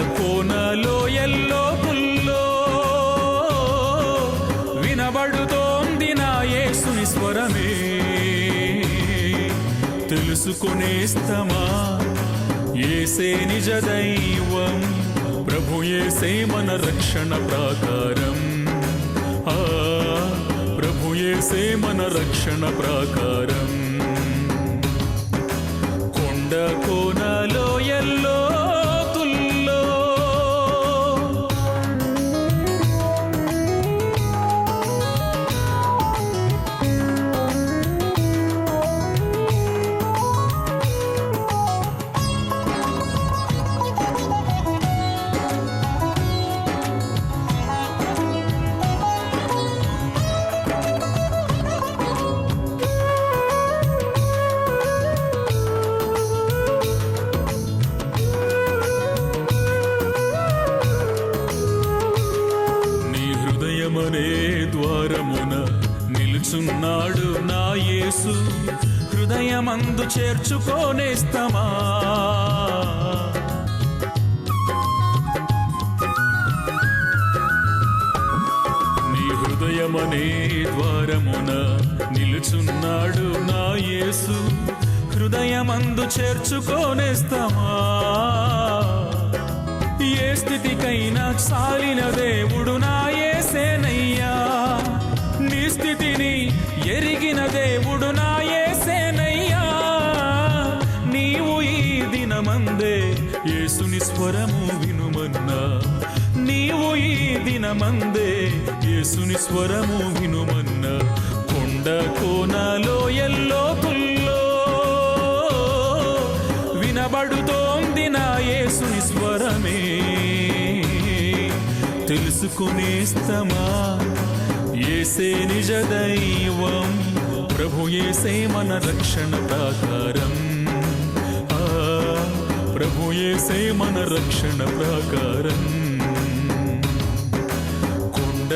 కోనలో ఎల్లో పుల్లో వినబడుతోంది నా యేసుని స్వరమే. తెలుసుకునేస్తమా? ఏసే నిజ దైవం ప్రభు ఏసే మన రక్షణ ప్రాకారం. ప్రభు ఏసే మన రక్షణ ప్రాకారం. కొండకో హృదయమనే ద్వారమున నిలుచున్నాడు నా యేసు. హృదయమందు చేర్చుకోనేస్తమా నీ హృదయమనే ద్వారమున నిలుచున్నాడు నా యేసు. హృదయమందు చేర్చుకోనేస్తమా ఏ స్థితికైనా చాలిన దేవుడు నా స్వరము వినుమన్నా. నీవు ఈ దినమందే యేసుని స్వరము వినుమన్నా. కొండ కోనలో ఎల్లో పుల్లో వినబడుతోంది నా యేసుని స్వరమే. తెలుసుకునేస్తమా ఏసే నిజ దైవం ప్రభు ఏసే మన రక్షణ ప్రాకారం. ప్రభుయేసే మన రక్షణ ప్రాకారం. కొండ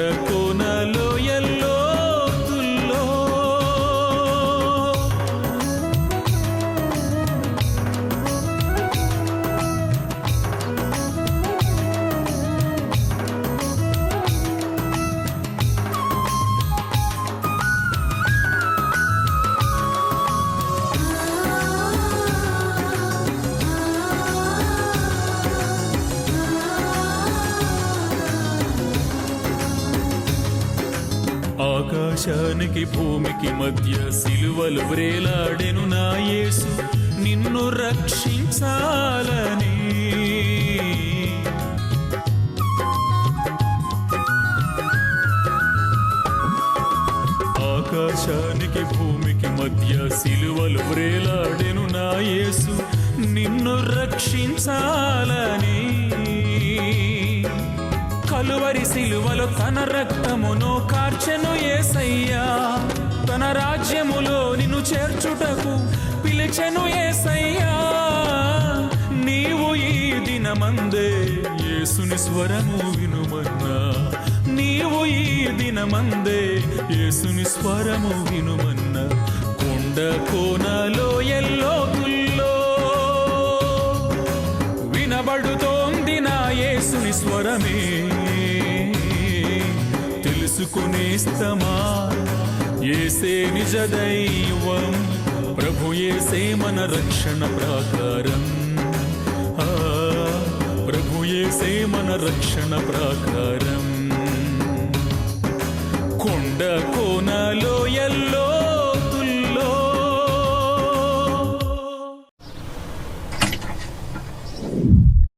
ఆకాశానికి భూమికి మధ్య సిలువలు వ్రేలాడెను నా యేసు. నిన్ను రక్షించాలని. ఆకాశానికి భూమికి మధ్య సిలువలు వ్రేలాడెను నా యేసు. నిన్ను రక్షించాలని. కలువరి సిలువలో తన రక్తమును రాజ్యములో నిన్ను చేర్చుటకు పిలిచెను ఏసయ్యా. నీవు ఈ దినమందే యేసుని స్వరము వినుమన్నా. నీవు ఈ దినమందే యేసుని స్వరము వినుమన్నా. కొండ కోనలో ఎల్లో గుల్లో వినబడుతోంది నా యేసుని స్వరమే. తెలుసుకునేస్తమా ఏసే నిజ దైవం ప్రభు ఏసే మన రక్షణ ప్రాకారం. ప్రభు ఏసే మన రక్షణ ప్రాకారం. కొండ